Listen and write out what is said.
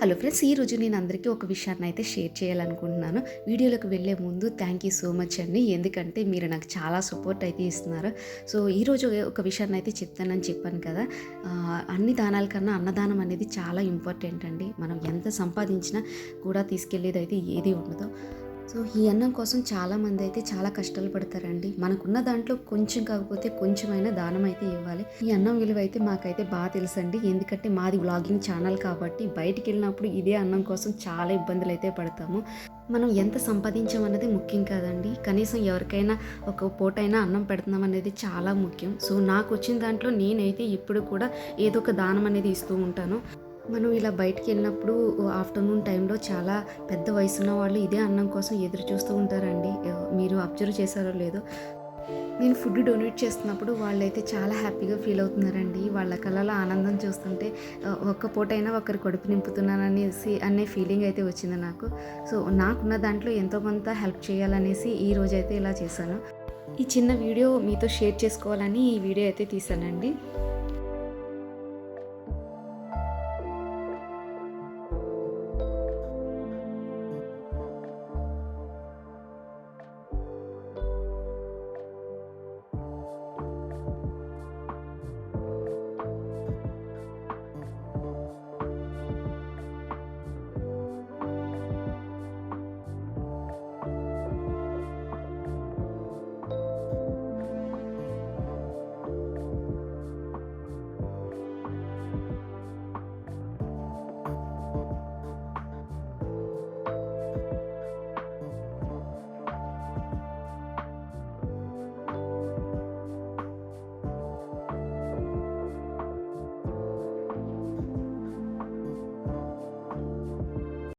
Hello friends ఈ రోజు నేను అందరికీ ఒక విషయాన్ని అయితే షేర్ చేయాలనుకుంటున్నాను. వీడియోలోకి వెళ్ళే ముందు థ్యాంక్ యూ సో మచ్ అండి. ఎందుకంటే మీరు నాకు చాలా సపోర్ట్ అయితే ఇస్తున్నారు. సో ఈరోజు ఒక విషయాన్ని అయితే చెప్తానని చెప్పాను కదా. అన్ని దానాల కన్నా అన్నదానం అనేది చాలా ఇంపార్టెంట్ అండి. మనం ఎంత సంపాదించినా కూడా తీసుకెళ్ళేది అయితే ఏది ఉండదు. సో ఈ అన్నం కోసం చాలామంది అయితే చాలా కష్టాలు పడతారండి. మనకున్న దాంట్లో కొంచెం కాకపోతే కొంచెమైనా దానం అయితే ఇవ్వాలి. ఈ అన్నం విలువ అయితే మాకైతే బాగా తెలుసండి. ఎందుకంటే మాది వ్లాగింగ్ ఛానల్ కాబట్టి బయటికి వెళ్ళినప్పుడు ఇదే అన్నం కోసం చాలా ఇబ్బందులు అయితే పడతాము. మనం ఎంత సంపాదించామన్నది ముఖ్యం కాదండి. కనీసం ఎవరికైనా ఒక పూటైనా అన్నం పెడుతున్నాం అనేది చాలా ముఖ్యం. సో నాకు వచ్చిన దాంట్లో నేనైతే ఇప్పుడు కూడా ఏదో ఒక దానం అనేది ఇస్తూ ఉంటాను. మనం ఇలా బయటికి వెళ్ళినప్పుడు ఆఫ్టర్నూన్ టైంలో చాలా పెద్ద వయసున్న వాళ్ళు ఇదే అన్నం కోసం ఎదురు చూస్తూ ఉంటారండి. మీరు అబ్జర్వ్ చేశారో లేదో. నేను ఫుడ్ డొనేట్ చేస్తున్నప్పుడు వాళ్ళైతే చాలా హ్యాపీగా ఫీల్ అవుతున్నారండి. వాళ్ళ కళలో ఆనందం చూస్తుంటే ఒక్క పూటైనా ఒకరి కడుపు నింపుతున్నాననేసి అనే ఫీలింగ్ అయితే వచ్చింది నాకు. సో నాకున్న దాంట్లో ఎంతో కొంత హెల్ప్ చేయాలనేసి ఈ రోజు అయితే ఇలా చేశాను. ఈ చిన్న వీడియో మీతో షేర్ చేసుకోవాలని ఈ వీడియో అయితే తీసానండి